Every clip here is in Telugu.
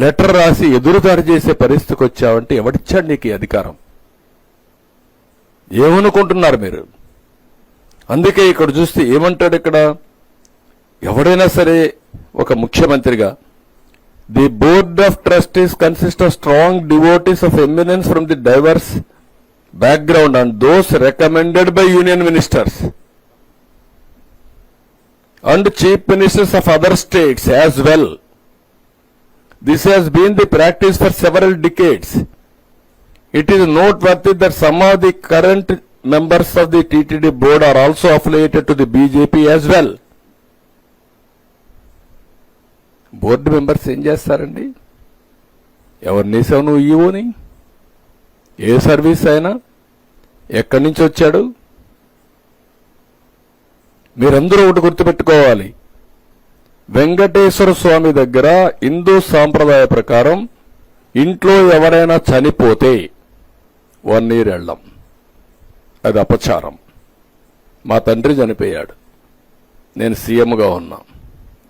లెటర్ రాసి ఎదురుదారి చేసే పరిస్థితికి వచ్చావంటే ఎవడిచ్చాడు నీకు అధికారం? ఏమనుకుంటున్నారు మీరు? అందుకే ఇక్కడ చూస్తే ఏమంటాడు ఇక్కడ? ఎవడైనా సరే ఒక ముఖ్యమంత్రిగా the board of trustees consist of strong devotees of eminence from the diverse background and those recommended by union ministers and chief ministers of other states as well this has been the practice for several decades It is noteworthy that some of the current members of the TTD board are also affiliated to the BJP as well. Board members ఏం చేస్తారండి ఎవరిని వేసావు నువ్వు ఈవోని ఏ సర్వీస్ అయినా ఎక్కడి నుంచి వచ్చాడు మీరందరూ ఒకటి గుర్తుపెట్టుకోవాలి వెంకటేశ్వర స్వామి దగ్గర హిందూ సాంప్రదాయ ప్రకారం ఇంట్లో ఎవరైనా చనిపోతే వన్ ఇయర్ వెళ్ళం అది అపచారం. మా తండ్రి చనిపోయాడు. నేను సీఎంగా ఉన్నా.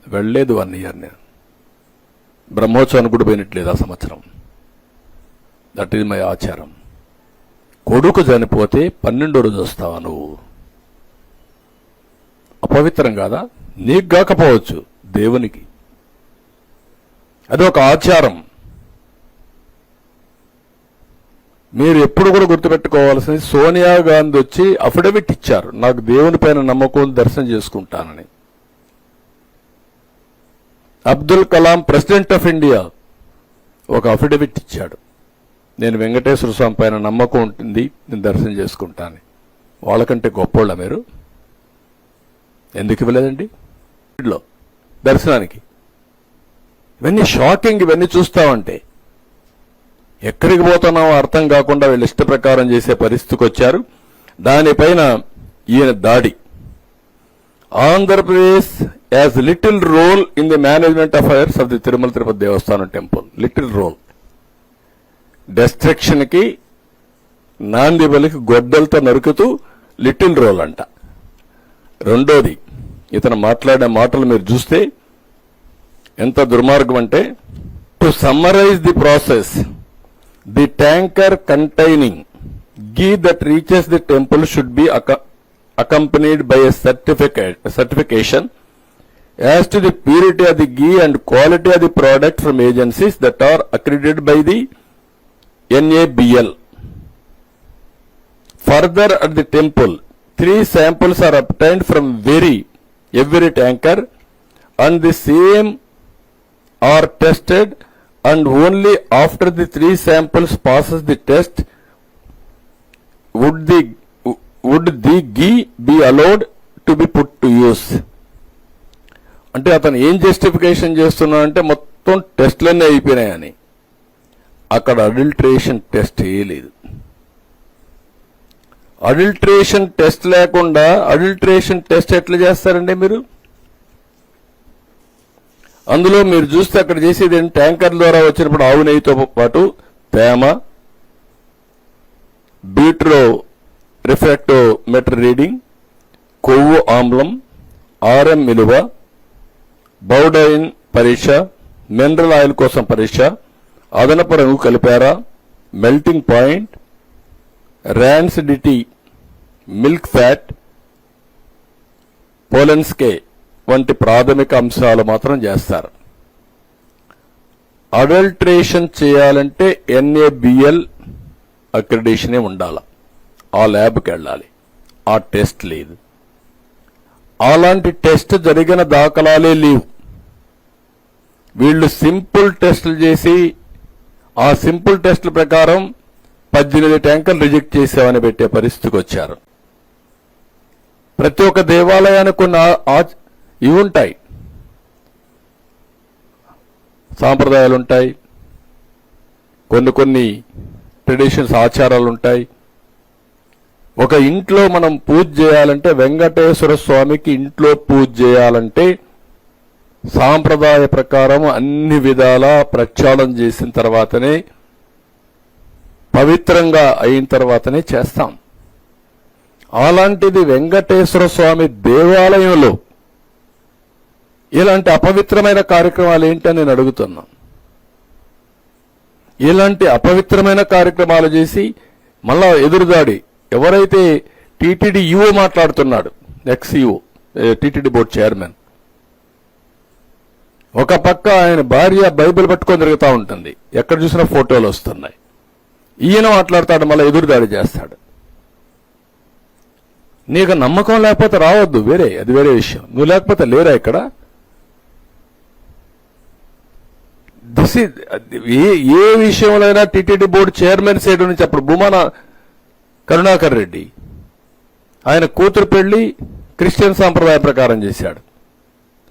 వెళ్ళలేదు వన్ ఇయర్ నేను. బ్రహ్మోత్సవానికి కూడా పోయినట్లేదు ఆ సంవత్సరం. దట్ ఈజ్ మై ఆచారం. కొడుకు చనిపోతే పన్నెండో రోజు వస్తావా నువ్వు? అపవిత్రం కాదా? నీకు కాకపోవచ్చు. దేవునికి. అది ఒక ఆచారం. మీరు ఎప్పుడు కూడా గుర్తుపెట్టుకోవాల్సింది సోనియా గాంధీ వచ్చి అఫిడవిట్ ఇచ్చారు. నాకు దేవుని పైన నమ్మకం దర్శనం చేసుకుంటానని. Abdul Kalam president of India ఒక అఫిడవిట్ ఇచ్చాడు. నేను వెంకటేశ్వర స్వామి పైన నమ్మకం ఉంటుంది నేను దర్శనం చేసుకుంటాను వాళ్ళకంటే గొప్పోళ్ళ మీరు? ఎందుకు ఇవ్వలేదండి? లో దర్శనానికి. ఇవన్నీ షాకింగ్ ఇవన్నీ చూస్తామంటే ఎక్కడికి పోతున్నామో అర్థం కాకుండా వీళ్ళు ఇష్ట ప్రకారం చేసే పరిస్థితికి వచ్చారు. దానిపైన ఈయన దాడి. Andhra Pradesh as little role in the management affairs of the Tirumala Tirupati Devasthanam temple. Little role. డెస్ట్రక్షన్కి నాంది బలికి గొడ్డలతో నరుకుతూ లిటిల్ రోల్ అంట. రెండోది ఇతను మాట్లాడే మాటలు మీరు చూస్తే ఎంత దుర్మార్గం అంటే to summarise the process the tanker containing ghee that reaches the temple should be acco- accompanied by a certificate certification as to the purity of the ghee and quality of the product from agencies that are accredited by the NABL. Further, at the temple, three samples are obtained from very every tanker, and the same are tested, and only after the three samples passes the test would the would the ghee be allowed to be put to use. అంటే అతను ఏం జస్టిఫికేషన్ చేస్తున్నాడంటే మొత్తం టెస్ట్లన్నీ అయిపోయినాయని అక్కడ అడల్ట్రేషన్ టెస్ట్ వేయలేదు అడల్ట్రేషన్ టెస్ట్ లేకుండా అడల్ట్రేషన్ టెస్ట్ ఎట్లా చేస్తారండి మీరు అందులో మీరు చూస్తే అక్కడ చేసేది ఏంటి? ట్యాంకర్ ద్వారా వచ్చినప్పుడు ఆవు నెయ్యితో పాటు తేమ బీట్రో రిఫ్రాక్టోమీటర్ రీడింగ్ కొవ్వు ఆమ్లం ఆర్ఎం విలువ బౌడైన్ పరీక్ష మినరల్ ఆయిల్ కోసం పరీక్ష అదనపు రంగు కలిపారా melting point rancidity milk fat Polenske వంటి ప్రాథమిక అంశాలు మాత్రం చేస్తారు. అడల్ట్రేషన్ చేయాలంటే ఎన్ఏబిఎల్ అక్రిడేషనే ఉండాలి. ఆ ల్యాబ్కి వెళ్ళాలి. ఆ టెస్ట్ లేదు. అలాంటి టెస్ట్ జరిగిన దాఖలాలే లేవు. వీళ్ళు సింపుల్ టెస్టులు చేసి ఆ సింపుల్ టెస్టుల ప్రకారం పద్దెనిమిది ట్యాంకులు రిజెక్ట్ చేసామని పెట్టే పరిస్థితికి వచ్చారు. ప్రతి ఒక్క దేవాలయానికి ఉన్న ఇవి ఉంటాయి సాంప్రదాయాలు ఉంటాయి కొన్ని కొన్ని ట్రెడిషన్స్ ఆచారాలు ఉంటాయి ఒక ఇంట్లో మనం పూజ చేయాలంటే వెంకటేశ్వర స్వామికి ఇంట్లో పూజ చేయాలంటే సాంప్రదాయ ప్రకారం అన్ని విధాలా ప్రక్షాళన చేసిన తర్వాతనే పవిత్రంగా అయిన తర్వాతనే చేస్తాం. అలాంటిది వెంకటేశ్వర స్వామి దేవాలయంలో ఇలాంటి అపవిత్రమైన కార్యక్రమాలు ఏంటని నేను అడుగుతున్నా. ఇలాంటి అపవిత్రమైన కార్యక్రమాలు చేసి మళ్ళా ఎదురుదాడి. ఎవరైతే టీటీడీ ఈఓ మాట్లాడుతున్నాడు ఎక్స్ఈఓ టీటీడీ బోర్డు చైర్మన్. ఒక పక్క ఆయన భార్య బైబిల్ పట్టుకొని తిరుగుతూ ఉంటుంది. ఎక్కడ చూసినా ఫోటోలు వస్తున్నాయి. ఈయన మాట్లాడతాడు మళ్ళీ ఎదురుదాడి చేస్తాడు. నీకు నమ్మకం లేకపోతే రావద్దు వేరే అది వేరే విషయం. నువ్వు లేకపోతే లేరా ఇక్కడ? దిస్ ఏ ఏ విషయంలోనైనా టీటీడీ బోర్డు చైర్మన్ సైడ్ నుంచి అప్పుడు భూమాన కరుణాకర్ రెడ్డి ఆయన కూతురు పెళ్ళి క్రిస్టియన్ సాంప్రదాయ ప్రకారం చేశాడు.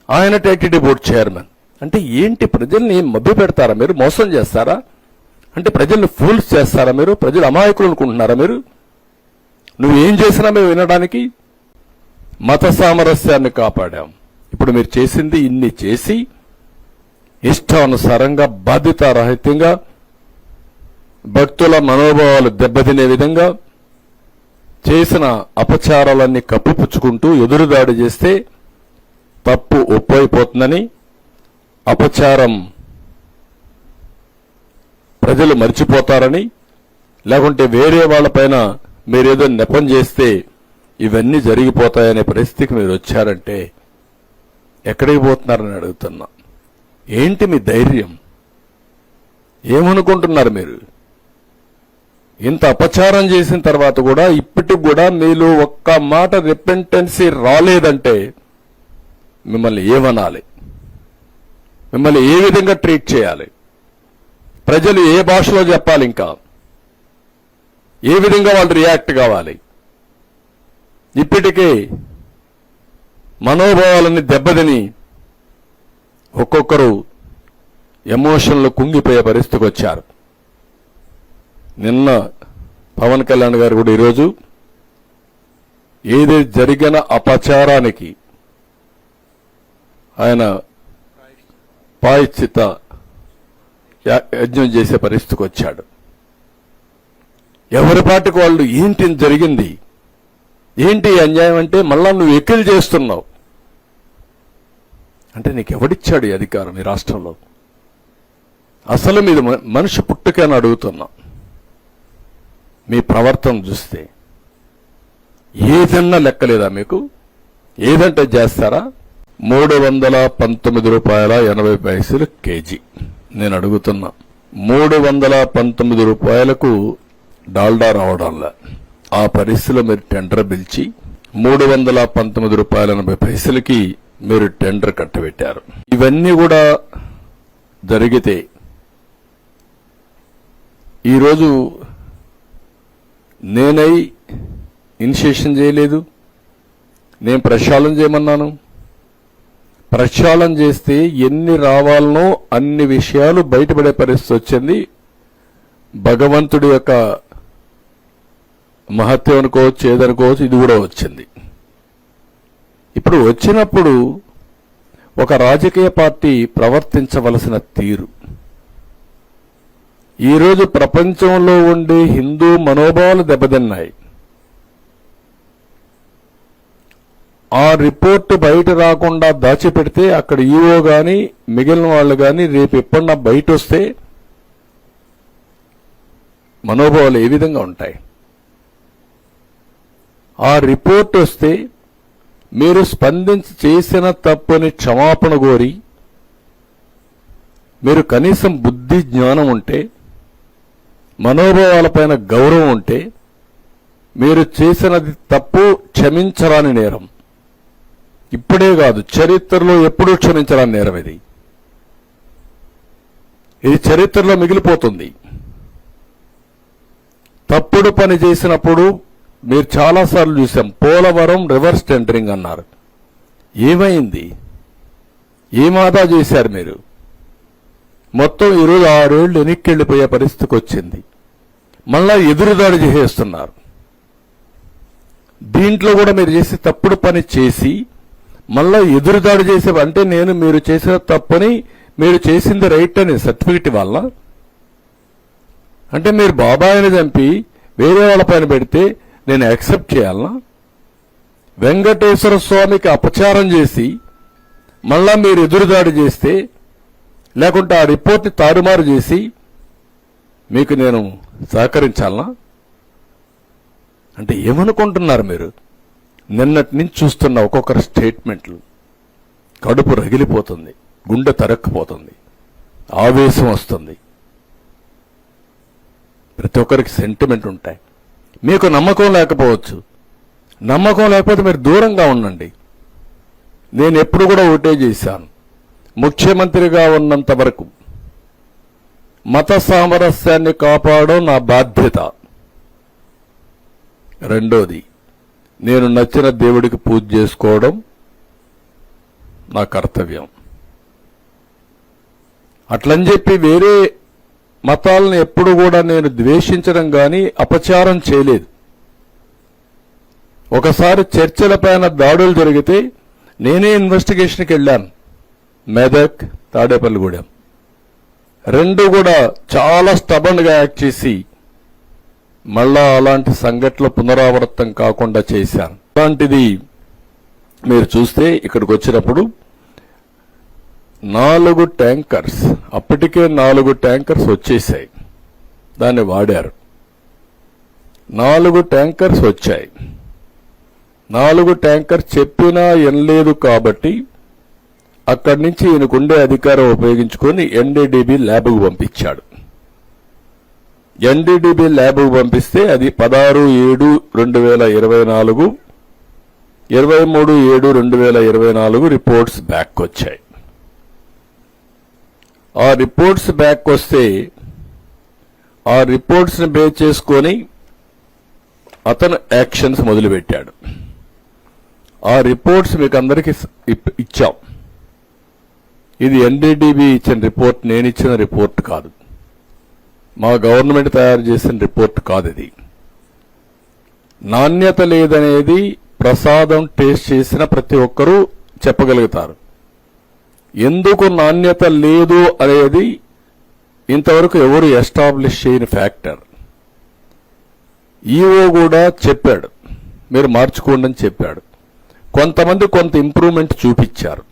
ఆయన టీటీడీ బోర్డు చైర్మన్. అంటే ఏంటి ప్రజల్ని మభ్య పెడతారా మీరు? మోసం చేస్తారా? అంటే ప్రజల్ని ఫూల్స్ చేస్తారా మీరు? ప్రజలు అమాయకులు అనుకుంటున్నారా మీరు? నువ్వు ఏం చేసినా మేము వినడానికి మత సామరస్యాన్ని కాపాడాం. ఇప్పుడు మీరు చేసింది ఇన్ని చేసి ఇష్టానుసారంగా బాధ్యతారహిత్యంగా భక్తుల మనోభావాలు దెబ్బతినే విధంగా చేసిన అపచారాలన్నీ కప్పిపుచ్చుకుంటూ ఎదురుదాడి చేస్తే తప్పు ఒప్పైపోతుందని అపచారం ప్రజలు మర్చిపోతారని లేకుంటే వేరే వాళ్ళపైన మీరేదో నెపం చేస్తే ఇవన్నీ జరిగిపోతాయనే పరిస్థితికి మీరు వచ్చారంటే ఎక్కడికి పోతున్నారని అడుగుతున్నా. ఏంటి మీ ధైర్యం? ఏమనుకుంటున్నారు మీరు? ఇంత అపచారం చేసిన తర్వాత కూడా ఇప్పటికి కూడా మీలో ఒక్క మాట రిపెంటెన్సీ రాలేదంటే మిమ్మల్ని ఏమనాలి? మిమ్మల్ని ఏ విధంగా ట్రీట్ చేయాలి? ప్రజలు ఏ భాషలో చెప్పాలి ఇంకా? ఏ విధంగా వాళ్ళు రియాక్ట్ కావాలి? ఇప్పటికే మనోభావాలని దెబ్బతిని ఒక్కొక్కరు ఎమోషన్లు కుంగిపోయే పరిస్థితికి వచ్చారు. నిన్న పవన్ కళ్యాణ్ గారు కూడా ఈరోజు ఏది జరిగిన అపచారానికి ఆయన పాయిచిత యజ్ఞం చేసే పరిస్థితికి వచ్చాడు. ఎవరి పాటికి వాళ్ళు ఏంటి జరిగింది? ఏంటి అన్యాయం అంటే మళ్ళా నువ్వు ఎక్కిలు చేస్తున్నావు. అంటే నీకు ఎవడిచ్చాడు ఈ అధికారం ఈ రాష్ట్రంలో? అసలు మీద మ- మనిషి పుట్టుకని అడుగుతున్నా. మీ ప్రవర్తన చూస్తే ఏదన్నా లెక్కలేదా మీకు? ఏదంటే చేస్తారా? మూడు వందల పంతొమ్మిది రూపాయల ఎనభై పైసలు కేజీ. నేను అడుగుతున్నా. మూడు వందల పంతొమ్మిది రూపాయలకు డాల్డా రావడంలా. ఆ పరిస్థితిలో మీరు టెండర్ పిలిచి మూడు వందల పంతొమ్మిది రూపాయల ఎనభై పైసలకి మీరు టెండర్ కట్టబెట్టారు. ఇవన్నీ కూడా జరిగితే ఈరోజు నేనై ఇనిషియేషన్ చేయలేదు నేను ప్రక్షాళన చేయమన్నాను. ప్రక్షాళన చేస్తే ఎన్ని రావాలనో అన్ని విషయాలు బయటపడే పరిస్థితి వచ్చింది. భగవంతుడి యొక్క మహత్యం అనుకోవచ్చు ఏదనుకోవచ్చు ఇది కూడా వచ్చింది. ఇప్పుడు వచ్చినప్పుడు ఒక రాజకీయ పార్టీ ప్రవర్తించవలసిన తీరు. ఈరోజు ప్రపంచంలో ఉండే హిందూ మనోభావాలు దెబ్బతిన్నాయి. ఆ రిపోర్ట్ బయట రాకుండా దాచిపెడితే అక్కడ ఈఓ గాని మిగిలిన వాళ్ళు కానీ రేపు ఎప్పుడన్నా బయట వస్తే మనోభావాలు ఏ విధంగా ఉంటాయి? ఆ రిపోర్ట్ వస్తే మీరు స్పందించి చేసిన తప్పుని క్షమాపణ కోరి మీరు కనీసం బుద్ధి జ్ఞానం ఉంటే మనోభావాలపైన గౌరవం ఉంటే మీరు చేసినది తప్పు క్షమించరాని నేరం. ఇప్పుడే కాదు చరిత్రలో ఎప్పుడూ క్షమించరాని నేరం ఇది. ఇది చరిత్రలో మిగిలిపోతుంది. తప్పుడు పని చేసినప్పుడు మీరు చాలాసార్లు చూసాం పోలవరం రివర్స్ టెండరింగ్ అన్నారు. ఏమైంది? ఏమాదా చేశారు మీరు? మొత్తం ఈరోజు ఆరేళ్ళు వెనక్కి వెళ్ళిపోయే పరిస్థితికి వచ్చింది. మళ్ళా ఎదురుదాడి చేసేస్తున్నారు. దీంట్లో కూడా మీరు చేసే తప్పుడు పని చేసి మళ్ళా ఎదురుదాడి చేసే అంటే నేను మీరు చేసిన తప్పని మీరు చేసింది రైట్ అని సర్టిఫికెట్ ఇవ్వాలా అంటే మీరు బాబాయిని చంపి వేరే వాళ్ళ పైన పెడితే నేను యాక్సెప్ట్ చేయాలనా? వెంకటేశ్వర స్వామికి అపచారం చేసి మళ్ళా మీరు ఎదురుదాడి చేస్తే లేకుంటే ఆ రిపోర్ట్ని తారుమారు చేసి మీకు నేను సహకరించాలనా? అంటే ఏమనుకుంటున్నారు మీరు? నిన్నటి నుంచి చూస్తున్న ఒక్కొక్కరి స్టేట్మెంట్లు. కడుపు రగిలిపోతుంది గుండె తరక్కుపోతుంది ఆవేశం వస్తుంది. ప్రతి ఒక్కరికి సెంటిమెంట్ ఉంటాయి. మీకు నమ్మకం లేకపోవచ్చు. నమ్మకం లేకపోతే మీరు దూరంగా ఉండండి. నేను ఎప్పుడు కూడా ఒకటే చేశాను. ముఖ్యమంత్రిగా ఉన్నంత వరకు మత సామరస్యాన్ని కాపాడడం నా బాధ్యత. రెండోది నేను నచ్చిన దేవుడికి పూజ చేసుకోవడం నా కర్తవ్యం. అట్లని చెప్పి వేరే మతాలను ఎప్పుడు కూడా నేను ద్వేషించడం కానీ అపచారం చేయలేదు. ఒకసారి చర్చలపైన దాడులు జరిగితే నేనే ఇన్వెస్టిగేషన్కి వెళ్ళాను. మెదక్ తాడేపల్లిగూడెం. రెండు కూడా చాలా స్టబన్గా యాక్ట్ చేసి మళ్ళా అలాంటి సంఘటనలు పునరావృతం కాకుండా చేశాను. అలాంటిది మీరు చూస్తే ఇక్కడికి వచ్చినప్పుడు నాలుగు ట్యాంకర్స్ అప్పటికే నాలుగు ట్యాంకర్స్ వచ్చేసాయి దాన్ని వాడారు. నాలుగు ట్యాంకర్స్ వచ్చాయి. నాలుగు ట్యాంకర్ చెప్పినా ఎనలేదు కాబట్టి అక్కడి నుంచి ఈయనకుండే అధికారం ఉపయోగించుకొని ఎన్డీడీబీ ల్యాబ్కు పంపించాడు. ఎన్డీడీబీ ల్యాబ్కు పంపిస్తే అది పదహారు ఏడు రెండు వేల ఇరవై నాలుగు ఇరవై మూడు ఏడు రెండు వేల ఇరవై నాలుగు రిపోర్ట్స్ బ్యాక్ వచ్చాయి. ఆ రిపోర్ట్స్ బ్యాక్ వస్తే ఆ రిపోర్ట్స్ని బేస్ చేసుకొని అతను యాక్షన్స్ మొదలుపెట్టాడు. ఆ రిపోర్ట్స్ మీకు అందరికి ఇచ్చాం. ఇది ఎన్డీడీబీ ఇచ్చిన రిపోర్ట్ నేను ఇచ్చిన రిపోర్ట్ కాదు. మా గవర్నమెంట్ తయారు చేసిన రిపోర్ట్ కాదు ఇది నాణ్యత లేదనేది ప్రసాదం టేస్ట్ చేసిన ప్రతి ఒక్కరూ చెప్పగలుగుతారు. ఎందుకు నాణ్యత లేదు అనేది ఇంతవరకు ఎవరు ఎస్టాబ్లిష్ చేయని ఫ్యాక్టర్. ఈఓ కూడా చెప్పాడు. మీరు మార్చుకోండి అని చెప్పాడు. కొంతమంది కొంత ఇంప్రూవ్మెంట్ చూపించారు.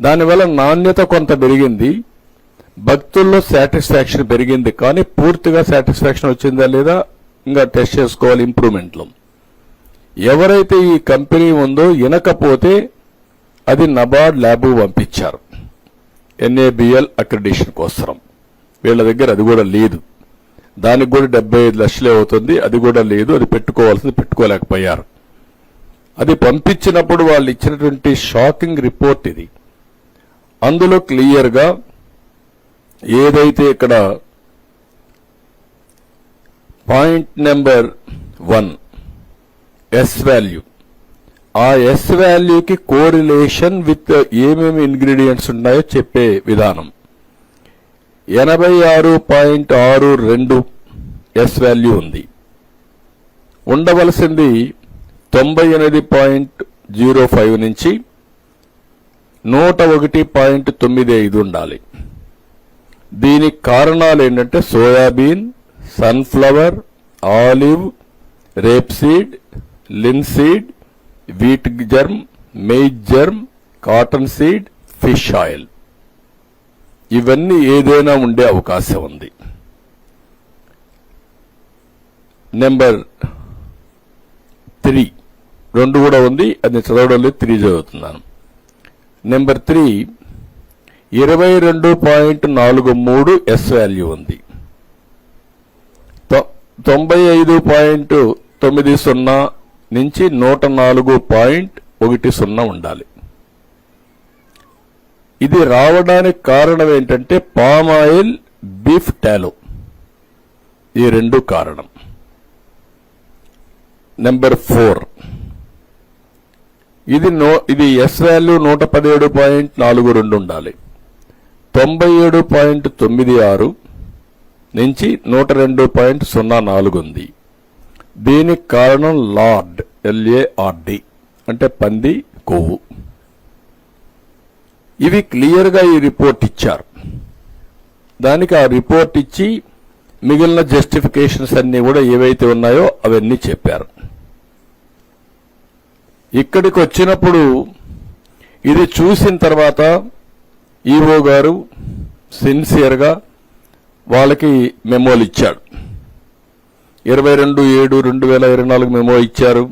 దానివల్ల నాణ్యత కొంత పెరిగింది. భక్తుల్లో సాటిస్ఫాక్షన్ పెరిగింది. కానీ పూర్తిగా సాటిస్ఫాక్షన్ వచ్చిందా లేదా ఇంకా టెస్ట్ చేసుకోవాలి ఇంప్రూవ్మెంట్లో. ఎవరైతే ఈ కంపెనీ ఉందో వినకపోతే అది నబార్డ్ ల్యాబు పంపించారు. ఎన్ఏబిఎల్ అక్రిడేషన్ కోసం వీళ్ళ దగ్గర అది కూడా లేదు. దానికి కూడా డెబ్బై ఐదు లక్షలే అవుతుంది. అది కూడా లేదు. అది పెట్టుకోవాల్సింది పెట్టుకోలేకపోయారు. అది పంపించినప్పుడు వాళ్ళు ఇచ్చినటువంటి షాకింగ్ రిపోర్ట్ ఇది. అందులో క్లియర్గా ఏదైతే ఇక్కడ point number one S value ఆ ఎస్ వాల్యూకి కోరిలేషన్ విత్ ఏమేమి ఇంగ్రీడియంట్స్ ఉన్నాయో చెప్పే విధానం. ఎనభై ఆరు పాయింట్ ఆరు రెండు ఎస్ వాల్యూ ఉంది. ఉండవలసింది తొంభై ఎనిమిది పాయింట్ జీరో ఫైవ్ నుంచి నూట ఒకటి పాయింట్ తొమ్మిది ఐదు ఉండాలి. దీనికి కారణాలు ఏంటంటే soybean sunflower olive rapeseed linseed wheat germ maize germ cotton seed fish oil. ఇవన్నీ ఏదైనా ఉండే అవకాశం ఉంది. Number three. రెండు కూడా ఉంది అది చదవడం లేదు త్రీ చదువుతున్నాను. నెంబర్ త్రీ ఇరవై రెండు పాయింట్ నాలుగు మూడు ఎస్ వాల్యూ ఉంది. తొ- తొంభై ఐదు పాయింట్ తొమ్మిది సున్నా నుంచి నూట నాలుగు పాయింట్ ఒకటి సున్నా ఉండాలి. ఇది రావడానికి కారణం ఏంటంటే పామ్ ఆయిల్ బీఫ్ టాలో. ఈ రెండు కారణం. Number four. ఇది నో ఇది ఎస్ వాల్యూ నూట పదిహేడు పాయింట్ నాలుగు రెండు ఉండాలి. తొంభై ఏడు పాయింట్ తొమ్మిది ఆరు నుంచి నూట రెండు పాయింట్ సున్నా నాలుగు ఉంది. దీనికి కారణం లార్డ్ ఎల్ఏఆర్డి అంటే పంది కొవ్వు. ఇవి క్లియర్గా ఈ రిపోర్ట్ ఇచ్చారు. దానికి ఆ రిపోర్ట్ ఇచ్చి మిగిలిన జస్టిఫికేషన్స్ అన్నీ కూడా ఏవైతే ఉన్నాయో అవన్నీ చెప్పారు. ఇక్కడికి వచ్చినప్పుడు ఇది చూసిన తర్వాత ఈఓ గారు సిన్సియర్గా వాళ్ళకి మెమోలు ఇచ్చాడు. ఇరవై రెండు ఏడు రెండు వేల ఇరవై నాలుగు మెమో ఇచ్చారు.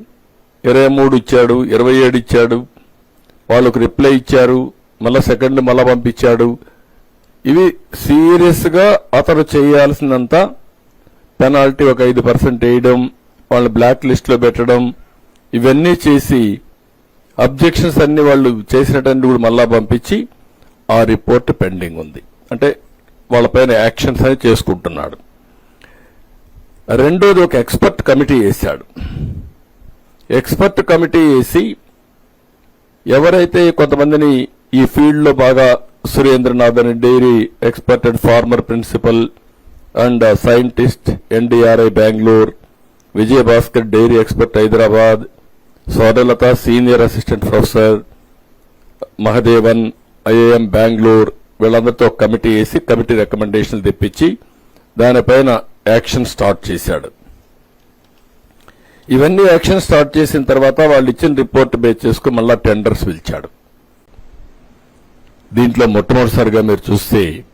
ఇరవై మూడు ఇచ్చాడు ఇరవై ఏడు ఇచ్చాడు. వాళ్ళకు రిప్లై ఇచ్చారు మళ్ళీ సెకండ్ మళ్ళా పంపించాడు. ఇవి సీరియస్గా అతను చేయాల్సినంత పెనాల్టీ ఒక ఐదు పర్సెంట్ వేయడం వాళ్ళని బ్లాక్ లిస్ట్లో పెట్టడం ఇవన్నీ చేసి అబ్జెక్షన్స్ అన్ని వాళ్ళు చేసినటువంటి కూడా మళ్ళా పంపించి ఆ రిపోర్ట్ పెండింగ్ ఉంది. అంటే వాళ్ళపైన యాక్షన్స్ అని చేసుకుంటున్నాడు. రెండోది ఒక ఎక్స్పర్ట్ కమిటీ వేశాడు. ఎక్స్పర్ట్ కమిటీ వేసి ఎవరైతే కొంతమందిని ఈ ఫీల్డ్లో బాగా సురేంద్రనాథ్ అని dairy expert and farmer principal and scientist NDRI Bengaluru Vijayabhaskar dairy expert Hyderabad Sodalatha senior assistant professor Mahadevan IAM Bengaluru వీళ్ళందరితో కమిటీ వేసి కమిటీ రికమెండేషన్లు తెప్పించి దానిపైన యాక్షన్ స్టార్ట్ చేశాడు. ఇవన్నీ యాక్షన్ స్టార్ట్ చేసిన తర్వాత వాళ్ళు ఇచ్చిన రిపోర్ట్ బేస్ చేసుకుని మళ్ళా టెండర్స్ పిలిచాడు. దీంట్లో మొట్టమొదటిసారిగా మీరు చూస్తే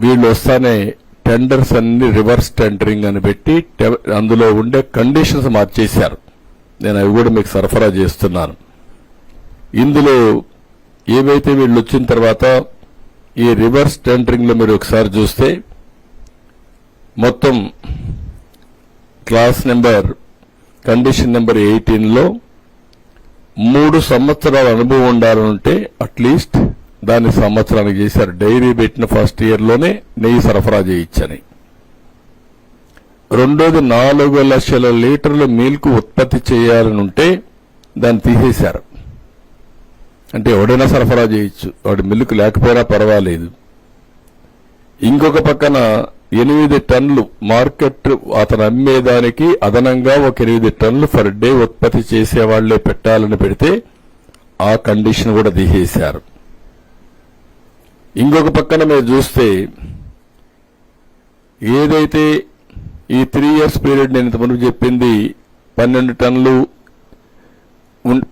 వీళ్ళు వస్తానే టెండర్స్ అన్ని రివర్స్ టెండరింగ్ అని పెట్టి టె- అందులో ఉండే కండిషన్స్ మార్చేశారు. నేను అవి కూడా మీకు సరఫరా చేస్తున్నాను. ఇందులో ఏవైతే వీళ్ళు వచ్చిన తర్వాత ఈ రివర్స్ టెండరింగ్లో మీరు ఒకసారి చూస్తే మొత్తం క్లాస్ నెంబర్ కండిషన్ నెంబర్ ఎయిటీన్లో మూడు సంవత్సరాల అనుభవం ఉండాలంటే అట్లీస్ట్ దాన్ని సంవత్సరానికి చేశారు. డైరీ పెట్టిన ఫస్ట్ ఇయర్లోనే నెయ్యి సరఫరా చేయించని. రెండోది నాలుగు లక్షల లీటర్ల మిల్క్ ఉత్పత్తి చేయాలని ఉంటే దాన్ని తీసేశారు. అంటే ఎవడైనా సరఫరా చేయొచ్చు. వాడి మిల్క్ లేకపోయినా పర్వాలేదు. ఇంకొక పక్కన ఎనిమిది టన్నులు మార్కెట్ అతను అమ్మేదానికి అదనంగా ఒక ఎనిమిది టన్నులు పర్ డే ఉత్పత్తి చేసేవాళ్ళే పెట్టాలని పెడితే ఆ కండిషన్ కూడా తీసేశారు ఇంకొక పక్కన మీరు చూస్తే ఏదైతే ఈ త్రీ ఇయర్స్ పీరియడ్ నేను ఇంతకుముందు చెప్పింది పన్నెండు టన్నులు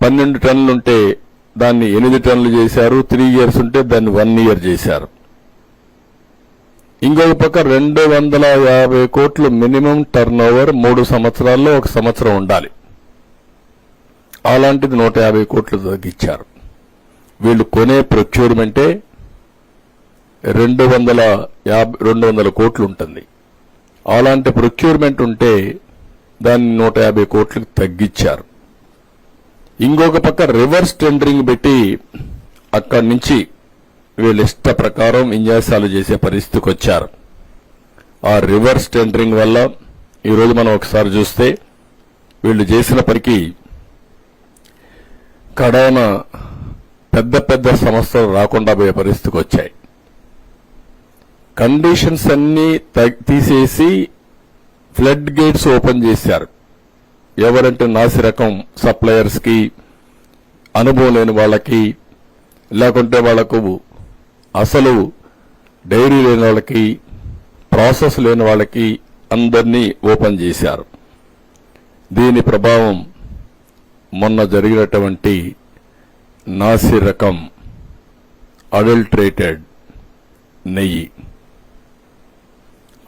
పన్నెండు టన్నులు ఉంటే దాన్ని ఎనిమిది టన్నులు చేశారు త్రీ ఇయర్స్ ఉంటే దాన్ని వన్ ఇయర్ చేశారు. ఇంకొక పక్క రెండు వందల యాభై కోట్లు మినిమం టర్న్ ఓవర్ మూడు సంవత్సరాల్లో ఒక సంవత్సరం ఉండాలి. అలాంటిది నూట యాభై కోట్లు తగ్గించారు. వీళ్ళు కొనే ప్రొక్యూర్మెంటే రెండు వందల యాభై రెండు వందల కోట్లు ఉంటుంది. అలాంటి ప్రొక్యూర్మెంట్ ఉంటే దాన్ని నూట యాభై కోట్లకు తగ్గించారు. ఇంకొక పక్క రివర్స్ టెండరింగ్ పెట్టి అక్కడి నుంచి వీళ్ళ ఇష్ట ప్రకారం విన్యాసాలు చేసే పరిస్థితికి వచ్చారు. ఆ రివర్స్ టెండరింగ్ వల్ల ఈరోజు మనం ఒకసారి చూస్తే వీళ్ళు చేసిన పనికి కడాన పెద్ద పెద్ద సంస్థలు రాకుండా పోయే పరిస్థితికి వచ్చాయి. కండిషన్స్ అన్నీ తగ్- తీసేసి ఫ్లడ్ గేట్స్ ఓపెన్ చేశారు. ఎవరంటే నాసి రకం సప్లయర్స్కి అనుభవం లేని వాళ్ళకి లేకుంటే వాళ్ళకు అసలు డైరీ లేని వాళ్ళకి ప్రాసెస్ లేని వాళ్ళకి అందరినీ ఓపెన్ చేశారు. దీని ప్రభావం మొన్న జరిగినటువంటి నాసి రకం అడల్ట్రేటెడ్ నెయ్యి.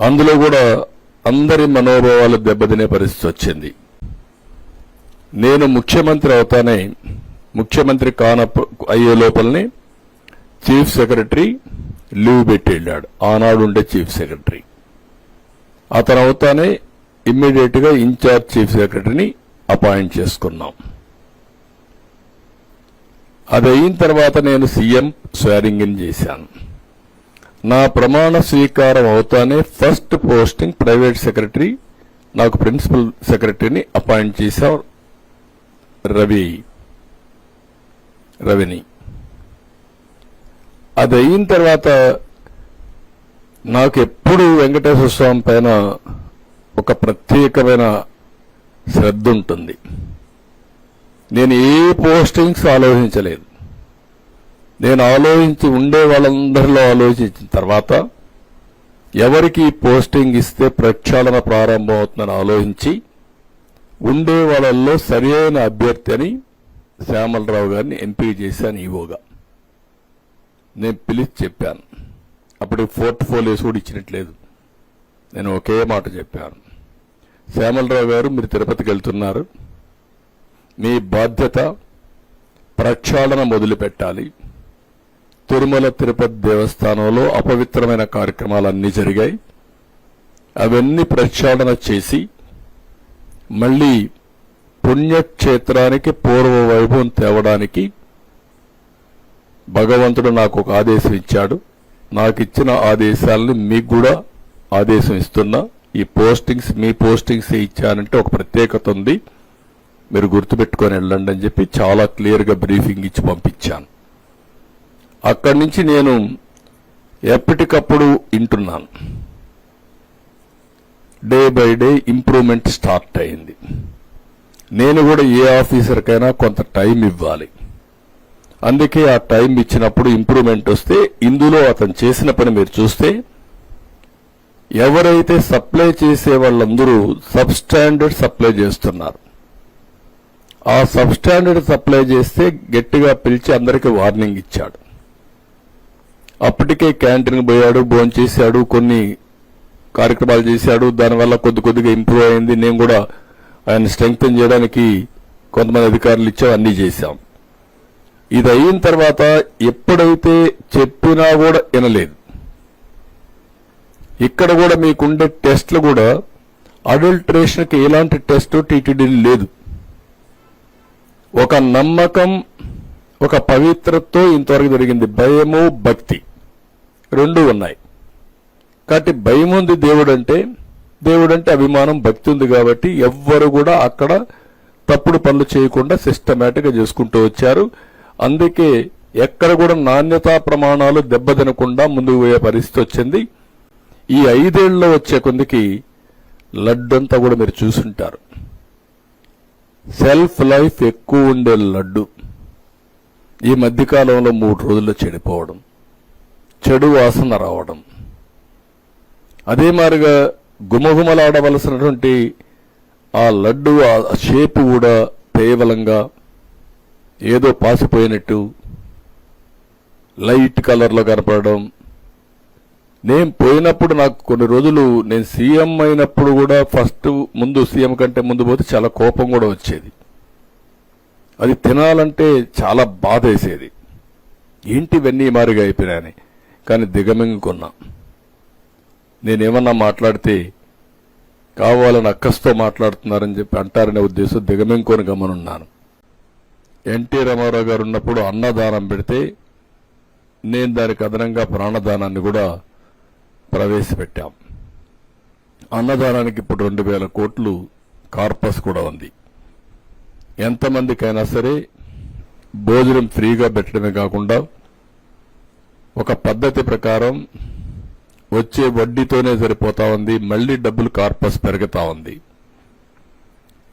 అందులో కూడా అందరి మనోభావాలు దెబ్బతినే పరిస్థితి వచ్చింది. నేను ముఖ్యమంత్రి అవుతానే ముఖ్యమంత్రి కాన అయ్యే లోపలనే చీఫ్ సెక్రటరీ లీవ్ పెట్టి వెళ్ళాడు ఆనాడు ఉండే చీఫ్ సెక్రటరీ. అతను అవుతానే ఇమ్మీడియట్గా ఇన్ఛార్జ్ చీఫ్ సెక్రటరీని అపాయింట్ చేసుకున్నాం. అది అయిన తర్వాత నేను సీఎం స్వేరింగ్ ఇన్ చేశాను. నా ప్రమాణ స్వీకారం అవుతానే ఫస్ట్ పోస్టింగ్ ప్రైవేట్ సెక్రటరీ నాకు ప్రిన్సిపల్ సెక్రటరీని అపాయింట్ చేశాం రవి రవిని. అది అయిన తర్వాత నాకు ఎప్పుడు వెంకటేశ్వర స్వామి పైన ఒక ప్రత్యేకమైన శ్రద్ధ ఉంటుంది. నేను ఏ పోస్టింగ్స్ ఆలోచించలేదు. నేను ఆలోచించి ఉండే వాళ్ళందరిలో ఆలోచించిన తర్వాత ఎవరికి పోస్టింగ్ ఇస్తే ప్రక్షాళన ప్రారంభం అవుతుందని ఆలోచించి ఉండే వాళ్ళల్లో సరైన అభ్యర్థి అని శ్యామలరావు గారిని ఎంపిక చేశాను ఈవోగా. నేను పిలిచి చెప్పాను. అప్పుడు పోర్ట్ఫోలియోస్ కూడా ఇచ్చినట్లేదు. నేను ఒకే మాట చెప్పాను. శ్యామలరావు గారు మీరు తిరుపతికి వెళ్తున్నారు. మీ బాధ్యత ప్రక్షాళన మొదలుపెట్టాలి. తిరుమల తిరుపతి దేవస్థానంలో అపవిత్రమైన కార్యక్రమాలన్నీ జరిగాయి. అవన్నీ ప్రక్షాళన చేసి మళ్ళీ పుణ్యక్షేత్రానికి పూర్వ వైభవం తేవడానికి భగవంతుడు నాకు ఒక ఆదేశం ఇచ్చాడు. నాకు ఇచ్చిన ఆదేశాలను మీకు కూడా ఆదేశం ఇస్తున్నా. ఈ పోస్టింగ్స్ మీ పోస్టింగ్స్ ఇచ్చానంటే ఒక ప్రత్యేకత ఉంది. మీరు గుర్తుపెట్టుకొని వెళ్ళండి అని చెప్పి చాలా క్లియర్గా బ్రీఫింగ్ ఇచ్చి పంపించాను. అక్కడి నుంచి నేను ఎప్పటికప్పుడు వింటున్నాను. Day by day improvement start అయింది. నేను కూడా ఏ ఆఫీసర్కైనా కొంత టైం ఇవ్వాలి. అందుకే ఆ టైం ఇచ్చినప్పుడు ఇంప్రూవ్మెంట్ వస్తే ఇందులో అతను చేసిన పని మీరు చూస్తే ఎవరైతే సప్లై చేసే వాళ్ళందరూ సబ్ స్టాండర్డ్ సప్లై చేస్తున్నారు. ఆ సబ్స్టాండర్డ్ సప్లై చేస్తే గట్టిగా పిలిచి అందరికీ వార్నింగ్ ఇచ్చాడు. అప్పటికే క్యాంటీన్ పోయాడు భోంచేశాడు కొన్ని కార్యక్రమాలు చేశాడు. దానివల్ల కొద్ది కొద్దిగా ఇంప్రూవ్ అయింది. నేను కూడా ఆయన స్ట్రెంగ్తన్ చేయడానికి కొంతమంది అధికారులు ఇచ్చాం అన్ని చేశాం. ఇది అయిన తర్వాత ఎప్పుడైతే చెప్పినా కూడా వినలేదు. ఇక్కడ కూడా మీకుండే టెస్ట్లు కూడా అడల్ట్రేషన్కి ఎలాంటి టెస్ట్ టీటీడీ లేదు. ఒక నమ్మకం ఒక పవిత్రతో ఇంతవరకు జరిగింది. భయము భక్తి రెండు ఉన్నాయి. కాబట్టి భయం ఉంది దేవుడు అంటే దేవుడు అంటే అభిమానం భక్తి ఉంది కాబట్టి ఎవ్వరు కూడా అక్కడ తప్పుడు పనులు చేయకుండా సిస్టమేటిక్గా చేసుకుంటూ వచ్చారు. అందుకే ఎక్కడ కూడా నాణ్యతా ప్రమాణాలు దెబ్బతినకుండా ముందుకు పోయే పరిస్థితి వచ్చింది. ఈ ఐదేళ్ళలో వచ్చే కొందికి లడ్డంతా కూడా మీరు చూసుంటారు. సెల్ఫ్ లైఫ్ ఎక్కువ ఉండే లడ్డు. ఈ మధ్యకాలంలో మూడు రోజుల్లో చెడిపోవడం చెడు వాసన రావడం. అదే మాదిరిగా గుమగుమలాడవలసినటువంటి ఆ లడ్డు ఆ షేపు కూడా కేవలంగా ఏదో పాసిపోయినట్టు లైట్ కలర్లో కనపడడం. నేను పోయినప్పుడు నాకు కొన్ని రోజులు నేను సీఎం అయినప్పుడు కూడా ఫస్ట్ ముందు సీఎం కంటే ముందు పోతే చాలా కోపం కూడా వచ్చేది. అది తినాలంటే చాలా బాధ వేసేది. ఏంటి ఇవన్నీ మారిగా అయిపోయినాయని. కానీ దిగమింగుకున్నా నేనేమన్నా మాట్లాడితే కావాలని అక్కస్తో మాట్లాడుతున్నారని చెప్పి అంటారనే ఉద్దేశం దిగమింగుకొని గమనున్నాను. ఎన్టీ రామారావు గారు ఉన్నప్పుడు అన్నదానం పెడితే నేను దానికి అదనంగా ప్రాణదానాన్ని కూడా ప్రవేశపెట్టాం. అన్నదానానికి ఇప్పుడు రెండు వేల కోట్లు కార్పస్ కూడా ఉంది. ఎంతమందికైనా సరే భోజనం ఫ్రీగా పెట్టడమే కాకుండా ఒక పద్ధతి ప్రకారం వచ్చే వడ్డీతోనే సరిపోతా ఉంది మళ్ళీ డబ్బులు కార్పస్ పెరుగుతా ఉంది.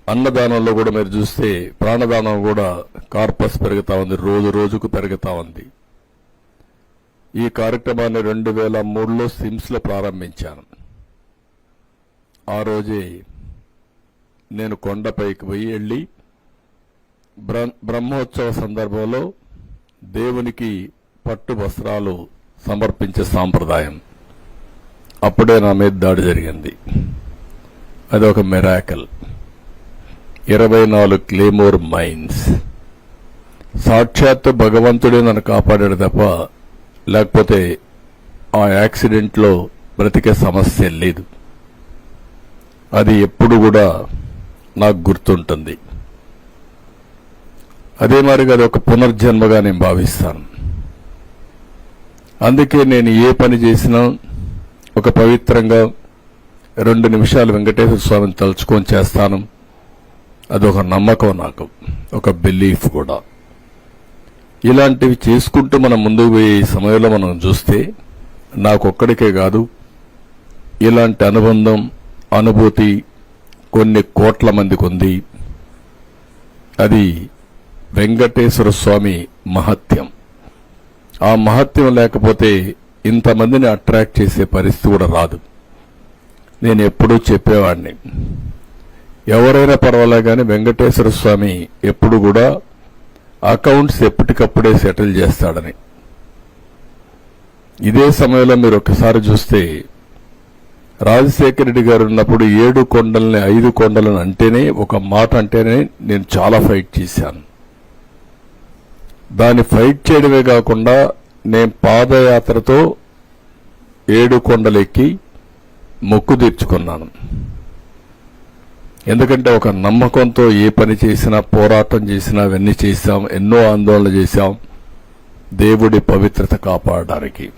అన్నదానంలో కూడా మీరు చూస్తే ప్రాణదానం కూడా కార్పస్ పెరుగుతా ఉంది రోజు రోజుకు పెరుగుతా ఉంది. ఈ కార్యక్రమాన్ని రెండు వేల మూడులో సిమ్స్లో ప్రారంభించాను. ఆ రోజే నేను కొండపైకి పోయి వెళ్ళి బ్రహ్మోత్సవ సందర్భంలో దేవునికి పట్టు వస్త్రాలు సమర్పించే సాంప్రదాయం. అప్పుడే నా మీద దాడి జరిగింది. అది ఒక మెరాకల్ ఇరవై నాలుగు క్లేమోర్ మైన్స్. సాక్షాత్తు భగవంతుడే నన్ను కాపాడాడు తప్ప లేకపోతే ఆ యాక్సిడెంట్లో బ్రతికే సమస్య లేదు. అది ఎప్పుడు కూడా నాకు గుర్తుంటుంది. అదే మరిగా అది ఒక పునర్జన్మగా నేను భావిస్తాను. అందుకే నేను ఏ పని చేసినా ఒక పవిత్రంగా రెండు నిమిషాలు వెంకటేశ్వర స్వామిని తలుచుకొని చేస్తాను. అదొక నమ్మకం నాకు ఒక బిలీఫ్ కూడా. ఇలాంటివి చేసుకుంటూ మనం ముందుకు పోయే సమయంలో మనం చూస్తే నాకొక్కడికే కాదు ఇలాంటి అనుబంధం అనుభూతి కొన్ని కోట్ల మందికి ఉంది. అది వెంకటేశ్వర స్వామి మహత్యం. ఆ మహత్యం లేకపోతే ఇంతమందిని అట్రాక్ట్ చేసే పరిస్థితి కూడా రాదు. నేను ఎప్పుడూ చెప్పేవాడిని. ఎవరైనా పర్వాలే కానీ వెంకటేశ్వర స్వామి ఎప్పుడు కూడా అకౌంట్స్ ఎప్పటికప్పుడే సెటిల్ చేస్తాడని. ఇదే సమయంలో మీరు ఒకసారి చూస్తే రాజశేఖర రెడ్డి గారు ఉన్నప్పుడు ఏడు కొండల్ని ఐదు కొండలను అంటేనే ఒక మాట అంటేనే నేను చాలా ఫైట్ చేశాను. దాన్ని ఫైట్ చేయడమే కాకుండా నేను పాదయాత్రతో ఏడు కొండలెక్కి మొక్కు తీర్చుకున్నాను. ఎందుకంటే ఒక నమ్మకంతో ఏ పని చేసినా పోరాటం చేసినా అవన్నీ చేశాం ఎన్నో ఆందోళన చేశాం. దేవుడి పవిత్రత కాపాడడానికి.